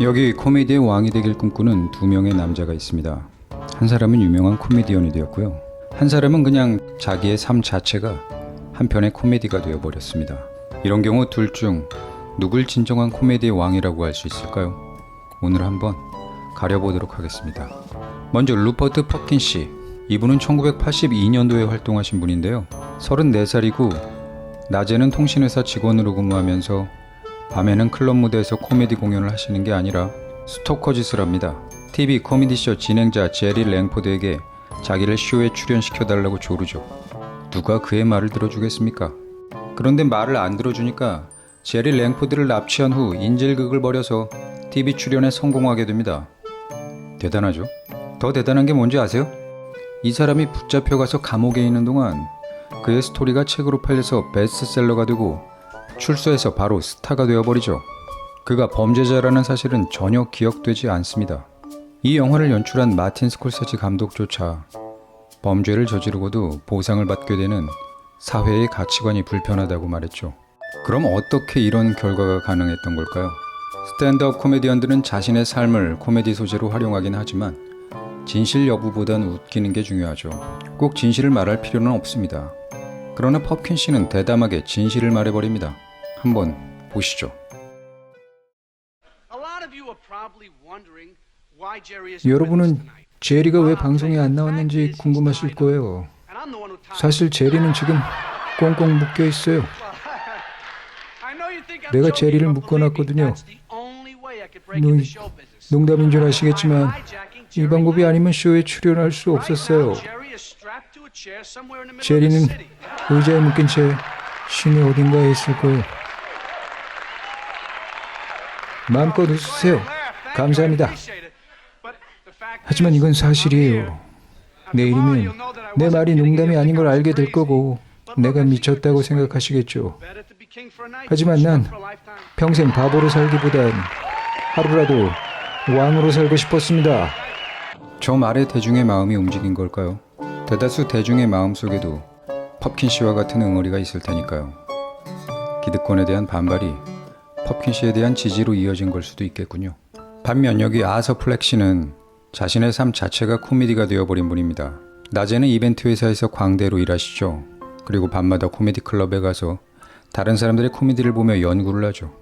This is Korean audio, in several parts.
여기 코미디의 왕이 되길 꿈꾸는 두 명의 남자가 있습니다. 한 사람은 유명한 코미디언이 되었고요. 한 사람은 그냥 자기의 삶 자체가 한편의 코미디가 되어버렸습니다. 이런 경우 둘 중 누굴 진정한 코미디의 왕이라고 할 수 있을까요? 오늘 한번 가려보도록 하겠습니다. 먼저 루퍼트 퍼킨 씨. 이분은 1982년도에 활동하신 분인데요. 34살이고 낮에는 통신회사 직원으로 근무하면서 밤에는 클럽 무대에서 코미디 공연을 하시는 게 아니라 스토커 짓을 합니다. TV 코미디쇼 진행자 제리 랭포드에게 자기를 쇼에 출연시켜달라고 조르죠. 누가 그의 말을 들어주겠습니까? 그런데 말을 안 들어주니까 제리 랭포드를 납치한 후 인질극을 벌여서 TV 출연에 성공하게 됩니다. 대단하죠? 더 대단한 게 뭔지 아세요? 이 사람이 붙잡혀가서 감옥에 있는 동안 그의 스토리가 책으로 팔려서 베스트셀러가 되고 출소해서 바로 스타가 되어버리죠. 그가 범죄자라는 사실은 전혀 기억되지 않습니다. 이 영화를 연출한 마틴 스콜세지 감독조차 범죄를 저지르고도 보상을 받게 되는 사회의 가치관이 불편하다고 말했죠. 그럼 어떻게 이런 결과가 가능했던 걸까요? 스탠드업 코미디언들은 자신의 삶을 코미디 소재로 활용하긴 하지만 진실 여부보단 웃기는 게 중요하죠. 꼭 진실을 말할 필요는 없습니다. 그러나 퍼킨 씨는 대담하게 진실을 말해버립니다. 한번 보시죠. 여러분은. 제리가 왜 방송에 안 나왔는지 궁금하실 거예요. 사실 제리는 지금 꽁꽁 묶여 있어요. 내가 제리를 묶어놨거든요. 농-. 농담인 줄 아시겠지만 이 방법이. 아니면 쇼에 출연할 수 없었어요. 제리는. 의자에 묶인 채 시내 어딘가에 있을 거예요. 마음껏 웃으세요. 감사합니다. 하지만 이건 사실이에요. 내일이면 내 말이 농담이 아닌 걸 알게 될 거고 내가 미쳤다고 생각하시겠죠. 하지만 난 평생 바보로 살기보단 하루라도 왕으로 살고 싶었습니다. 저 말에 대중의 마음이 움직인 걸까요? 대다수 대중의 마음 속에도 펍킨 씨와 같은 응어리가 있을 테니까요. 기득권에 대한 반발이 펍킨 씨에 대한 지지로 이어진 걸 수도 있겠군요. 반면 여기 아서 플렉 씨는 자신의 삶 자체가 코미디가 되어버린 분입니다. 낮에는 이벤트 회사에서 광대로 일하시죠. 그리고 밤마다 코미디 클럽에 가서 다른 사람들의 코미디를 보며 연구를 하죠.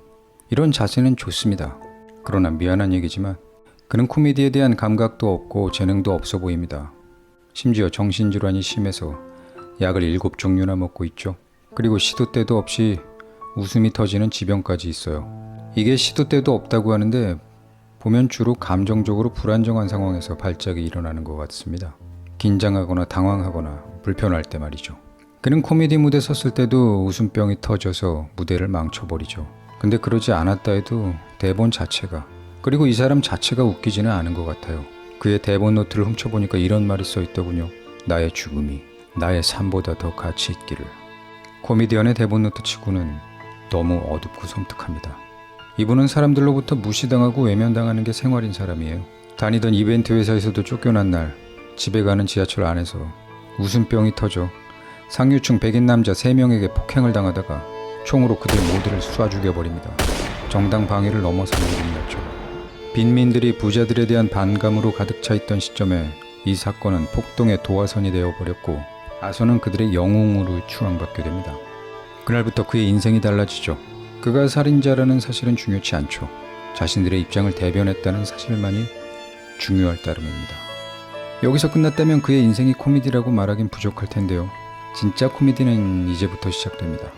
이런 자세는 좋습니다. 그러나 미안한 얘기지만 그는 코미디에 대한 감각도 없고 재능도 없어 보입니다. 심지어 정신질환이 심해서 약을 일곱 종류나 먹고 있죠. 그리고 시도 때도 없이 웃음이 터지는 지병까지 있어요. 이게 시도 때도 없다고 하는데 보면 주로 감정적으로 불안정한 상황에서 발작이 일어나는 것 같습니다. 긴장하거나 당황하거나 불편할 때 말이죠. 그는 코미디 무대 섰을 때도 웃음병이 터져서 무대를 망쳐버리죠. 근데 그러지 않았다 해도 대본 자체가 그리고 이 사람 자체가 웃기지는 않은 것 같아요. 그의 대본 노트를 훔쳐보니까 이런 말이 써 있더군요. 나의 죽음이 나의 삶보다 더 가치 있기를. 코미디언의 대본 노트 치고는 너무 어둡고 섬뜩합니다. 이분은 사람들로부터 무시당하고 외면당하는 게 생활인 사람이에요. 다니던 이벤트 회사에서도 쫓겨난 날 집에 가는 지하철 안에서 웃음병이 터져 상류층 백인 남자 3명에게 폭행을 당하다가 총으로 그들 모두를 쏴 죽여버립니다. 정당 방위를 넘어선 일이었죠. 빈민들이 부자들에 대한 반감으로 가득 차 있던 시점에 이 사건은 폭동의 도화선이 되어버렸고 아서는 그들의 영웅으로 추앙받게 됩니다. 그날부터 그의 인생이 달라지죠. 그가 살인자라는 사실은 중요치 않죠. 자신들의 입장을 대변했다는 사실만이 중요할 따름입니다. 여기서 끝났다면 그의 인생이 코미디라고 말하긴 부족할 텐데요. 진짜 코미디는 이제부터 시작됩니다.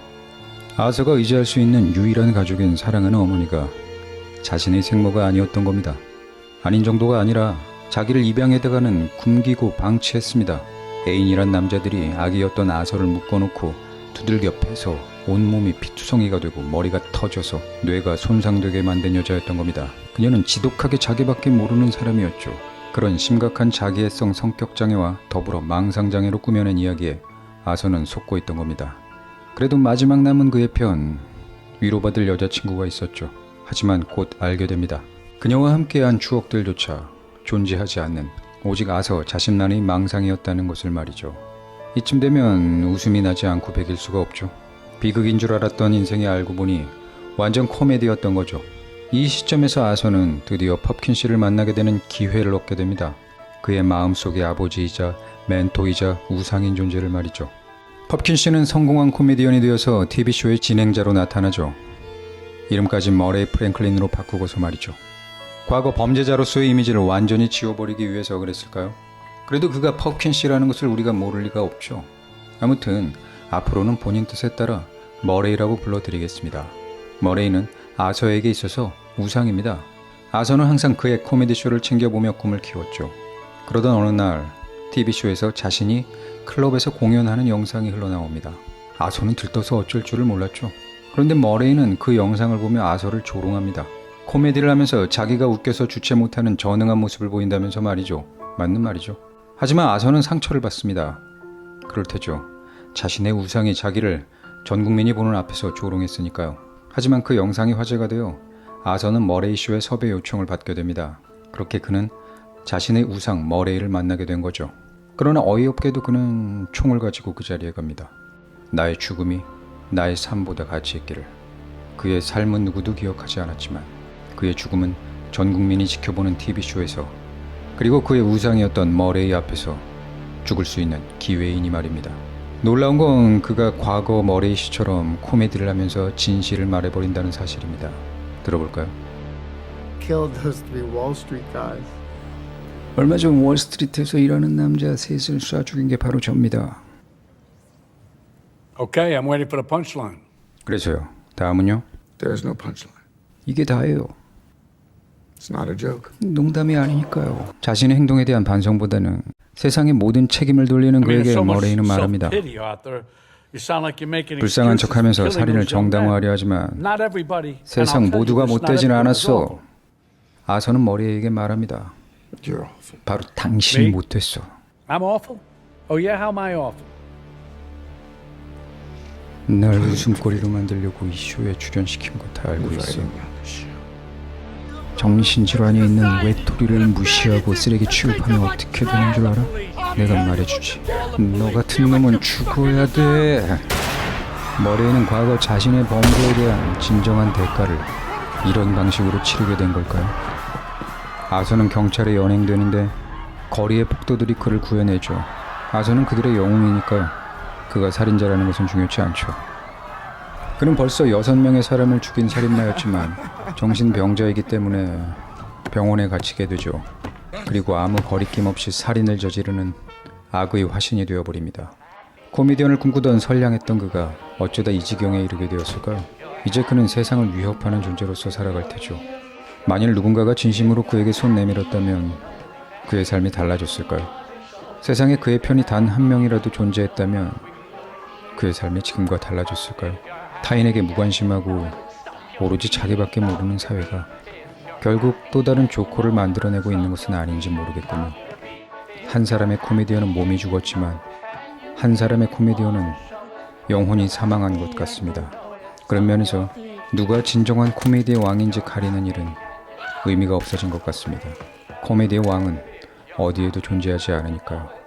아서가 의지할 수 있는 유일한 가족인 사랑하는 어머니가 자신의 생모가 아니었던 겁니다. 아닌 정도가 아니라 자기를 입양해다가는 굶기고 방치했습니다. 애인이란 남자들이 아기였던 아서를 묶어놓고 두들겨 패서 온몸이 피투성이가 되고 머리가 터져서 뇌가 손상되게 만든 여자였던 겁니다. 그녀는 지독하게 자기밖에 모르는 사람이었죠. 그런 심각한 자기애성 성격 장애와 더불어 망상 장애로 꾸며낸 이야기에 아서는 속고 있던 겁니다. 그래도 마지막 남은 그의 편 위로받을 여자친구가 있었죠. 하지만 곧 알게 됩니다. 그녀와 함께한 추억들조차 존재하지 않는 오직 아서 자신만의 망상이었다는 것을 말이죠. 이쯤 되면 웃음이 나지 않고 베길 수가 없죠. 비극인 줄 알았던 인생이 알고 보니 완전 코미디였던 거죠. 이 시점에서 아서는 드디어 펍킨 씨를 만나게 되는 기회를 얻게 됩니다. 그의 마음속의 아버지이자 멘토이자 우상인 존재를 말이죠. 펍킨 씨는 성공한 코미디언이 되어서 TV쇼의 진행자로 나타나죠. 이름까지 머레이 프랭클린으로 바꾸고서 말이죠. 과거 범죄자로서의 이미지를 완전히 지워버리기 위해서 그랬을까요? 그래도 그가 펍킨 씨라는 것을 우리가 모를 리가 없죠. 아무튼 앞으로는 본인 뜻에 따라 머레이라고 불러드리겠습니다. 머레이는 아서에게 있어서 우상입니다. 아서는 항상 그의 코미디 쇼를 챙겨보며 꿈을 키웠죠. 그러던 어느 날 TV쇼에서 자신이 클럽에서 공연하는 영상이 흘러나옵니다. 아서는 들떠서 어쩔 줄을 몰랐죠. 그런데 머레이는 그 영상을 보며 아서를 조롱합니다. 코미디를 하면서 자기가 웃겨서 주체 못하는 전능한 모습을 보인다면서 말이죠. 맞는 말이죠. 하지만 아서는 상처를 받습니다. 그럴 테죠. 자신의 우상이 자기를 전 국민이 보는 앞에서 조롱했으니까요. 하지만 그 영상이 화제가 되어 아서는 머레이 쇼의 섭외 요청을 받게 됩니다. 그렇게 그는 자신의 우상 머레이를 만나게 된 거죠. 그러나 어이없게도 그는 총을 가지고 그 자리에 갑니다. 나의 죽음이 나의 삶보다 가치 있기를. 그의 삶은 누구도 기억하지 않았지만 그의 죽음은 전 국민이 지켜보는 TV쇼에서 그리고 그의 우상이었던 머레이 앞에서 죽을 수 있는 기회이니 말입니다. 놀라운 건 그가 과거 머레이 씨처럼 코미디를 하면서 진실을 말해버린다는 사실입니다. 들어볼까요? killed those three Wall Street guys. 얼마 전 월스트리트에서 일하는 남자 셋을 쏴 죽인 게 바로 접니다. Okay, I'm waiting for the punchline. 그래서요. 다음은요? There's no punchline. 이게 다예요. 농담이 아니니까요. 자신의 행동에 대한 반성보다는 세상의 모든 책임을 돌리는 그에게 머레이는 말합니다. self-pity, Arthur. You sound like you're making 불쌍한 척하면서 살인을. 정당화하려 하지만 Not everybody. and 세상 모두가 is 않았어. 아서는 머레이에게 말합니다. You're awful. 바로 당신이? 못됐어. I'm awful? Oh yeah, how am I awful? 날 웃음거리로 만들려고 이 쇼에 출연시킨 거 다 알고 있어. 정신질환이 있는 외톨이를 무시하고 쓰레기 취급하면 어떻게 되는 줄 알아? 내가 말해주지. 너 같은 놈은 죽어야 돼. 머리에는 과거 자신의 범죄에 대한 진정한 대가를 이런 방식으로 치르게 된 걸까요? 아서는 경찰에 연행되는데 거리의 폭도들이 그를 구해내죠. 아서는 그들의 영웅이니까요. 그가 살인자라는 것은 중요치 않죠. 그는 벌써 여섯 명의 사람을 죽인 살인마였지만 정신병자이기 때문에 병원에 갇히게 되죠. 그리고 아무 거리낌 없이 살인을 저지르는 악의 화신이 되어버립니다. 코미디언을 꿈꾸던 선량했던 그가 어쩌다 이 지경에 이르게 되었을까요? 이제 그는 세상을 위협하는 존재로서 살아갈 테죠. 만일 누군가가 진심으로 그에게 손 내밀었다면 그의 삶이 달라졌을까요? 세상에 그의 편이 단 한 명이라도 존재했다면 그의 삶이 지금과 달라졌을까요? 타인에게 무관심하고 오로지 자기밖에 모르는 사회가 결국 또 다른 조커를 만들어내고 있는 것은 아닌지 모르겠군요. 한 사람의 코미디언은 몸이 죽었지만 한 사람의 코미디언은 영혼이 사망한 것 같습니다. 그런 면에서 누가 진정한 코미디의 왕인지 가리는 일은 의미가 없어진 것 같습니다. 코미디의 왕은 어디에도 존재하지 않으니까요.